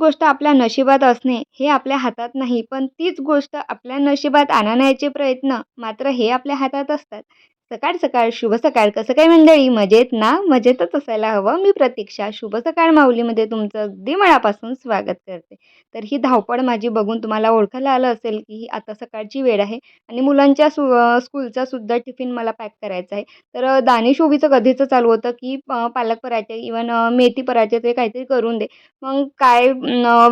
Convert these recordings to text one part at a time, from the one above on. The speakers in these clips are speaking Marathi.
गोष्ट आपल्या नशिबात असणे हे आपल्या हातात नाही पण तीच गोष्ट आपल्या नशिबात आणण्याचे प्रयत्न मात्र हे आपल्या हातात असतात. सकाळ सकाळ शुभ सकाळ. कसं काय मंडळी? मजेत ना? मजेतच असायला हवं. मी प्रतीक्षा. शुभ सकाळ माऊलीमध्ये तुमचं अगदी मनापासून स्वागत करते. तर ही धावपळ माझी बघून तुम्हाला ओळखायला आलं असेल की ही आता सकाळची वेळ आहे आणि मुलांच्या सु स्कूलचा सुद्धा टिफिन मला पॅक करायचा आहे. तर दानिश उभीचं कधीचं चालू होतं की प- पालक पराठे इवन मेथी पराठे ते काहीतरी करून दे. मग काय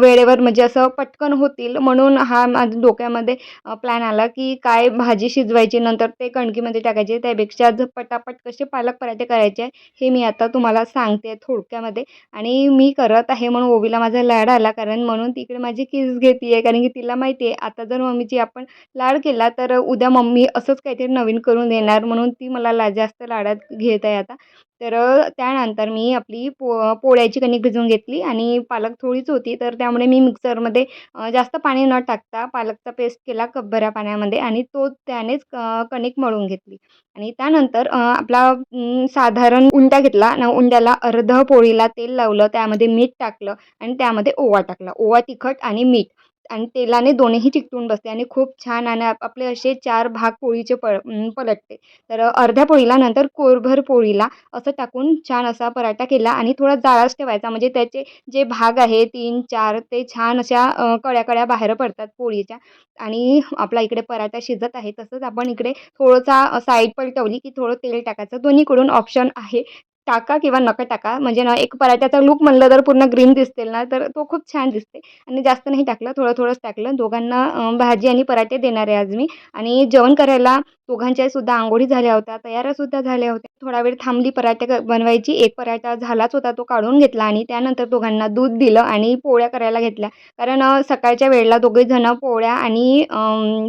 वेळेवर म्हणजे असं पटकन होतील म्हणून हा माझ्या डोक्यामध्ये प्लॅन आला की काय भाजी शिजवायची नंतर ते कणकीमध्ये टाकायचे. त्यापेक्षा ज पटापट कसे पालक पराठे करायचे आहे हे मी आता तुम्हाला सांगते थोडक्यामध्ये. आणि मी करत आहे म्हणून ओवीला माझा लाड आला कारण म्हणून तिकडे माझी किस घेते आहे कारण की तिला माहिती आहे आता जर मम्मीची आपण लाड केला तर उद्या मम्मी असंच काहीतरी नवीन करून देणार म्हणून ती मला ला जास्त लाडात घेत आहे आता. तर त्यानंतर मी आपली पो पोळ्याची कणिक भिजवून घेतली आणि पालक थोडीच होती. तर त्यामुळे मी मिक्सरमध्ये जास्त पाणी न टाकता पालकचा पेस्ट केला कपभऱ्या पाण्यामध्ये आणि तो त्यानेच क कणिक मळून घेतली. आणि त्यानंतर आपला साधारण उंडा घेतला. आणि उंड्याला अर्ध पोळीला तेल लावलं. त्यामध्ये मीठ टाकलं आणि त्यामध्ये ओवा टाकला. ओवा तिखट आणि मीठ. आणि तेलाने दोन्हीही चिकटून बसते आणि खूप छान आणि आपले असे चार भाग पोळीचे पळ पलटते. तर अर्ध्या पोळीला नंतर कोरभर पोळीला असं टाकून छान असा पराठा केला आणि थोडा जाळाच ठेवायचा. म्हणजे त्याचे जे भाग आहे तीन चार ते छान अशा कळ्या कळ्या बाहेर पडतात पोळीच्या. आणि आपला इकडे पराठा शिजत आहे. तसंच आपण इकडे थोडंसा साईड पलटवली की थोडं तेल टाकायचं. दोन्हीकडून ऑप्शन आहे. टाका किंवा नका टाका. म्हणजे ना एक पराठ्याचा लूक म्हणलं तर पूर्ण ग्रीन दिसतील ना तर तो खूप छान दिसते. आणि जास्त नाही टाकलं थोडं थोडंच टाकलं. दोघांना भाजी आणि पराठे देणार आहे आज मी. आणि जेवण करायला दोघांच्या सुद्धा आंघोळी झाल्या होत्या तयारसुद्धा झाल्या होत्या. थोडा वेळ थांबली पराठे बनवायची. एक पराठा झालाच होता तो काढून घेतला आणि त्यानंतर दोघांना दूध दिलं आणि पोळ्या करायला घेतल्या. कारण सकाळच्या वेळेला दोघेजणं पोळ्या आणि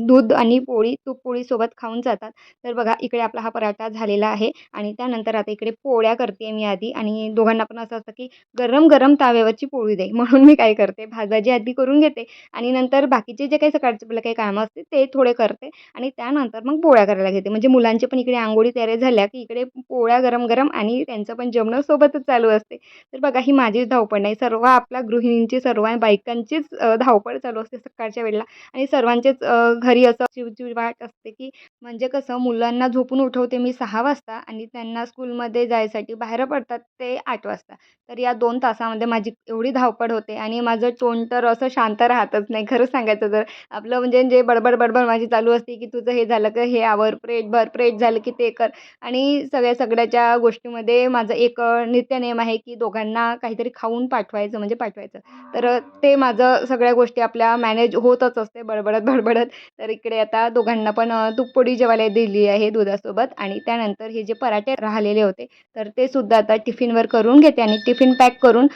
दूध आणि पोळी तूप पोळीसोबत खाऊन जातात. तर बघा इकडे आपला हा पराठा झालेला आहे आणि त्यानंतर आता इकडे पोळ्या करते मी आधी आणि दोघांना पण असं असतं की गरम गरम ताव्यावरची पोळी दे. म्हणून मी काय करते भाजाची आधी करून घेते आणि नंतर बाकीचे जे काही सकाळचे आपलं काही कामं असते ते थोडे करते आणि त्यानंतर मग पोळ्या करायला घेते. म्हणजे मुलांचे पण इकडे आंघोळी तयारी झाल्या की इकडे पोळ्या गरम गरम आणि त्यांचं पण जेवणं सोबतच चालू असते. तर बघा ही माझीच धावपळ नाही. सर्व आपल्या गृहिणींची सर्व बायकांचीच धावपळ चालू असते सकाळच्या वेळेला. आणि सर्वांचेच घरी असं चिवचिवाट असते की म्हणजे कसं मुलांना झोपून उठवते मी सहा वाजता आणि त्यांना स्कूलमध्ये जायसाठी बाहेर पडतात ते आठ वाजता. तर या दोन तासामध्ये माझी एवढी धावपळ होते आणि माझं तोंड तर असं शांत राहतच नाही. खरं सांगायचं तर आपलं म्हणजे जे बडबड बडबड माझी चालू असते की तुझं हे झालं का? हे आवर प्रेट भर प्रेट झालं की ते कर. आणि सगळ्या या सगळ्याच्या गोष्टीमध्ये माझं एक नित्यनेम आहे की दोघांना काहीतरी खाऊन पाठवायचं म्हणजे पाठवायचं. तर ते माझं सगळ्या गोष्टी आपल्या मॅनेज होतच असते बडबडत बडबडत. तर इकडे आता दोघांना पण तुपपोडी जेवायला दिली आहे दुधासोबत आणि त्यानंतर हे जे पराठे राहिलेले होते तर ते सुद्धा आता टिफिनवर करून घेते आणि टिफिन पॅक करून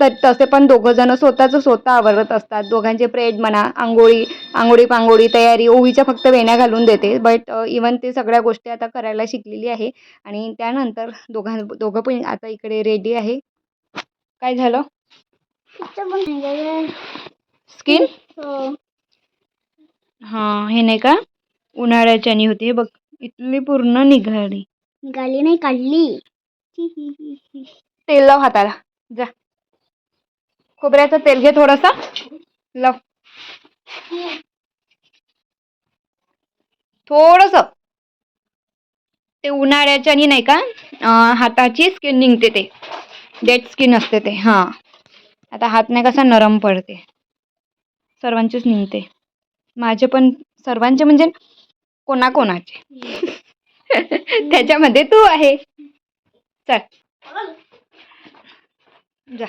तर तसे पण दोघं जण स्वतःचं स्वतः आवरत असतात. दोघांचे प्रेड म्हणा आंघोळी आंघोळी पांघोळी तयारी ओवीच्या फक्त वेण्या घालून देते. बट इवन ते सगळ्या गोष्टी आता करायला शिकलेली आहे. आणि त्यानंतर दोघां दोघं पण आता इकडे रेडी आहे. काय झालं? स्किन हां. हे नाही का? उन्हाळ्याच्यानी होती. हे बघ इथली पूर्ण निघाली. गाली नाही काढली. तेल लाव हाताला. जा. खोबऱ्याचं तेल घे थोडासा. लाव. थोडस. ते उन्हाळ्याच्यानी नाही का हाताची स्किन निघते ते. डेड स्किन असते ते हां. आता हात नाही कसा नरम पडते. सर्वांचेच निघते. माझे पण सर्वांचे म्हणजे कोणाकोणाचे. त्याच्यामध्ये तू आहे. चल. जा.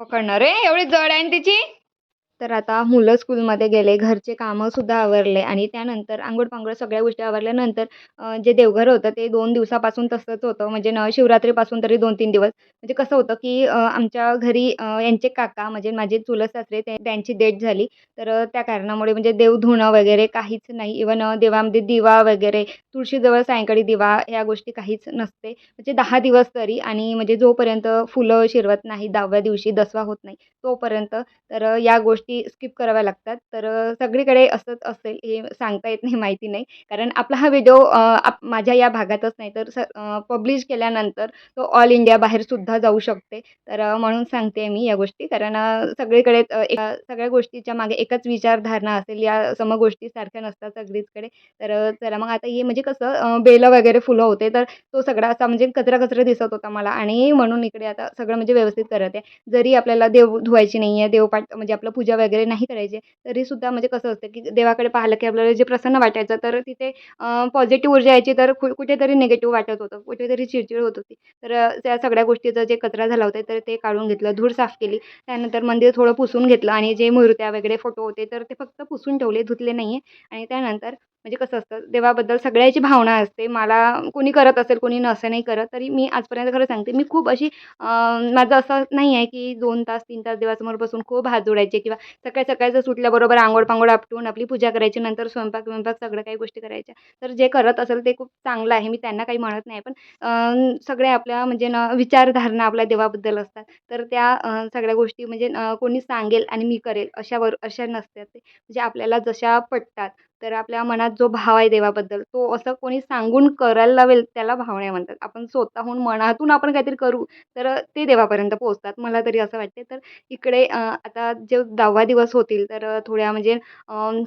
पकडणार रे एवढी जड आहे ना तिची? तर आता मुलं स्कूलमध्ये गेले घरचे कामंसुद्धा आवरले आणि त्यानंतर आंघोळ पांघोळ सगळ्या गोष्टी आवरल्यानंतर जे देवघर होतं ते दोन दिवसापासून तसंच होतं. म्हणजे न शिवरात्रीपासून तरी दोन तीन दिवस. म्हणजे कसं होतं की आमच्या घरी यांचे काका म्हणजे माझे चुलत सासरे ते त्यांची डेट झाली. तर त्या कारणामुळे म्हणजे देव धुणं वगैरे काहीच नाही. इवन देवामध्ये दिवा वगैरे तुळशीजवळ सायंकाळी दिवा या गोष्टी काहीच नसते. म्हणजे दहा दिवस तरी आणि म्हणजे जोपर्यंत फुलं शिरवत नाही दहाव्या दिवशी दसवा होत नाही तोपर्यंत. तर या गोष्टी गोष्टी स्किप कराव्या लागतात. तर सगळीकडे असंच असेल हे सांगता येत नाही माहिती नाही. कारण आपला हा व्हिडिओ आप माझ्या या भागातच नाही. तर स पब्लिश केल्यानंतर तो ऑल इंडिया बाहेरसुद्धा जाऊ शकते. तर म्हणून सांगते आहे मी या गोष्टी. कारण सगळीकडे एका सगळ्या गोष्टीच्या मागे एकच विचारधारणा असेल. या सम गोष्टी सारख्या नसतात सगळीचकडे. तर चला मग आता हे म्हणजे कसं बेलं वगैरे फुलं होते. तर तो सगळा असा म्हणजे कचरा कचरा दिसत होता मला. आणि म्हणून इकडे आता सगळं म्हणजे व्यवस्थित करत आहे. जरी आपल्याला देव धुवायची नाही आहे देवपाठ म्हणजे आपलं पूजा वगैरे नाही करायची. तरीसुद्धा म्हणजे कसं असतं की देवाकडे पाहिलं की आपल्याला जे प्रसन्न वाटायचं तर तिथे पॉझिटिव्ह ऊर्जा यायची तर कु कुठेतरी निगेटिव्ह वाटत होतं. कुठेतरी चिडचिड होत होती. तर त्या सगळ्या गोष्टीचा जे कचरा झाला होता तर ते काढून घेतलं धूळ साफ केली. त्यानंतर मंदिर थोडं पुसून घेतलं आणि जे मूर्त्या वगैरे फोटो होते तर ते फक्त पुसून ठेवले धुतले नाही आहे आणि त्यानंतर म्हणजे कसं असतं देवाबद्दल सगळ्याची भावना असते मला कोणी करत असेल कोणी नसे नाही करत तरी मी आजपर्यंत खरं सांगते मी खूप अशी माझं असं नाही आहे की दोन तास तीन तास देवासमोर बसून खूप हात जोडायचे किंवा सकाळी सकाळचं सुटल्याबरोबर आंघोळ पांघोळ आपटून आपली पूजा करायची नंतर स्वयंपाक स्वयंपाक सगळं काही गोष्टी करायच्या तर जे करत असेल ते खूप चांगलं आहे मी त्यांना काही म्हणत नाही पण सगळ्या आपल्या म्हणजे न विचारधारणा आपल्या देवाबद्दल असतात तर त्या सगळ्या गोष्टी म्हणजे कोणी सांगेल आणि मी करेल अशावर अशा नसतात ते म्हणजे आपल्याला जशा पटतात तर आपल्या मनात जो भाव आहे देवाबद्दल तो असं कोणी सांगून करायला लावेल त्याला भावना म्हणतात. आपण स्वतःहून मनातून आपण काहीतरी करू तर ते देवापर्यंत पोहोचतात. मला तरी असं वाटते तर इकडे आता जे दहावा दिवस होतील तर थोड्या म्हणजे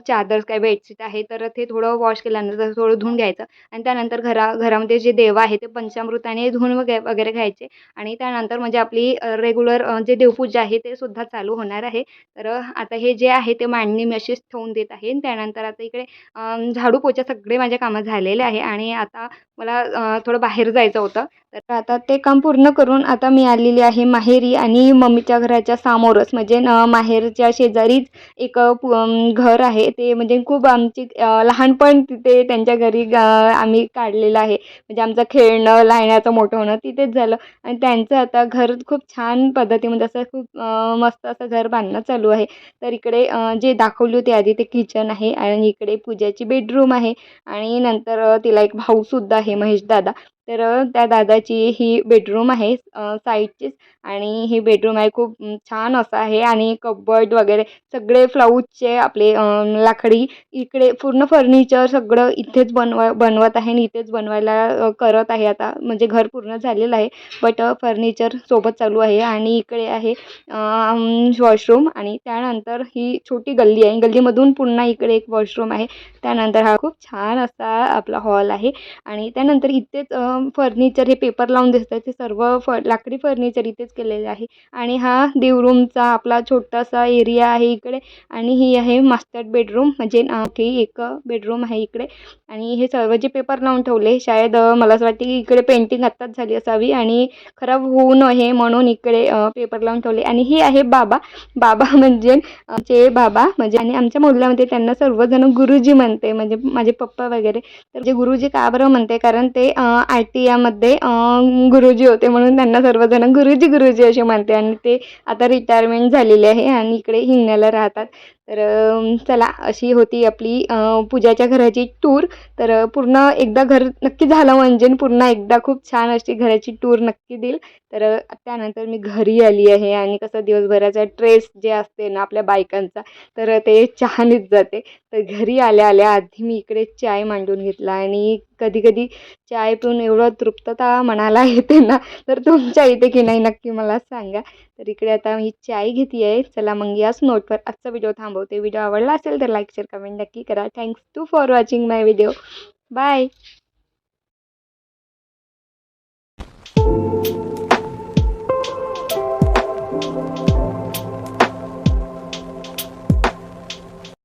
चादर्स काय बेडशीट आहे तर ते थोडं वॉश केल्यानंतर थोडं धुवून घ्यायचं आणि त्यानंतर घरा घरामध्ये जे देव आहे ते पंचामृताने धुवून वगै वगैरे घ्यायचे आणि त्यानंतर म्हणजे आपली रेग्युलर जे देवपूजा आहे ते सुद्धा चालू होणार आहे. तर आता हे जे आहे ते मांडणी मी अशीच ठेवून देत आहे त्यानंतर आता इकडे झाडू पोछा सगळे माझ्या कामं झालेले आहे आणि आता मला थोडं बाहेर जायचं होतं. तर आता ते काम पूर्ण करून आता मी आलेली आहे माहेरी आणि मम्मीच्या घराच्या समोरच. म्हणजे न माहेरच्या शेजारीच एक पु घर आहे. ते म्हणजे खूप आमची लहानपण तिथे त्यांच्या घरी आम्ही काढलेलं आहे. म्हणजे आमचं खेळणं लहानाचं मोठं होणं तिथेच झालं. आणि त्यांचं आता घर खूप छान पद्धतीमध्ये म्हणजे असं खूप मस्त असं घर बांधणं चालू आहे. तर इकडे जे दाखवली होती आधी ते किचन आहे आणि इकडे पूजाची बेडरूम आहे. आणि नंतर तिला एक भाऊसुद्धा आहे. महेश दादा तर त्या दादाची ही बेडरूम आहे साईडचीच आणि ही बेडरूम आहे खूप छान असं आहे आणि कबर्ड वगैरे सगळे फ्लाऊजचे आपले लाकडी इकडे पूर्ण फर्निचर सगळं इथेच बनव बनवत आहे आणि इथेच बनवायला करत आहे आता. म्हणजे घर पूर्ण झालेलं आहे बट फर्निचर सोबत चालू आहे आणि इकडे आहे वॉशरूम आणि त्यानंतर ही छोटी गल्ली आहे. गल्लीमधून पुन्हा इकडे एक वॉशरूम आहे. त्यानंतर हा खूप छान असा आपला हॉल आहे आणि त्यानंतर इथेच फर्निचर हे पेपर लावून दिसतं ते सर्व फ लाकडी फर्निचर इथेच केलेले आहे. आणि हा देवरूमचा आपला छोटासा एरिया आहे इकडे. आणि ही आहे मास्टर बेडरूम म्हणजे की एक बेडरूम आहे इकडे. आणि हे सर्व जे पेपर लावून ठेवले शायद मला असं वाटते की इकडे पेंटिंग आत्ताच झाली असावी. आणि खराब होऊ नये म्हणून इकडे पेपर लावून ठेवले. आणि ही आहे बाबा. बाबा म्हणजे आमचे बाबा. म्हणजे आणि आमच्या मोहल्ल्यामध्ये त्यांना सर्वजण गुरुजी म्हणते. म्हणजे माझे पप्पा वगैरे. तर जे गुरुजी का बरं म्हणते? कारण ते आय टी यामध्ये गुरुजी होते म्हणून त्यांना सर्वजण गुरुजी गुरुजी असे मानते आणि ते आता रिटायरमेंट झालेले आहे आणि इकडे हिंगण्याला राहतात. तर चला अशी होती आपली पूजाच्या घराची टूर तर पूर्ण एकदा घर नक्की झालं म्हणजे पुन्हा एकदा खूप छान अशी घराची टूर नक्की देईल. तर त्यानंतर मी घरी आली आहे आणि कसं दिवसभराचा ट्रेस जे असते ना आपल्या बायकांचा तर ते चहानीच जाते. तर घरी आल्या आल्या आधी मी इकडे चाय मांडून घेतला आणि कधी कधी चाय पिऊन एवढं तृप्तता मनाला येते ना तर तुमच्या इथे की नाही नक्की मला सांगा. तर इकडे आता मी चाय घेते आहे चला मग याच नोटवर आजचा व्हिडिओ थांबवते. व्हिडिओ आवडला असेल तर लाईक शेअर कमेंट नक्की करा. Thanks to for watching my video bye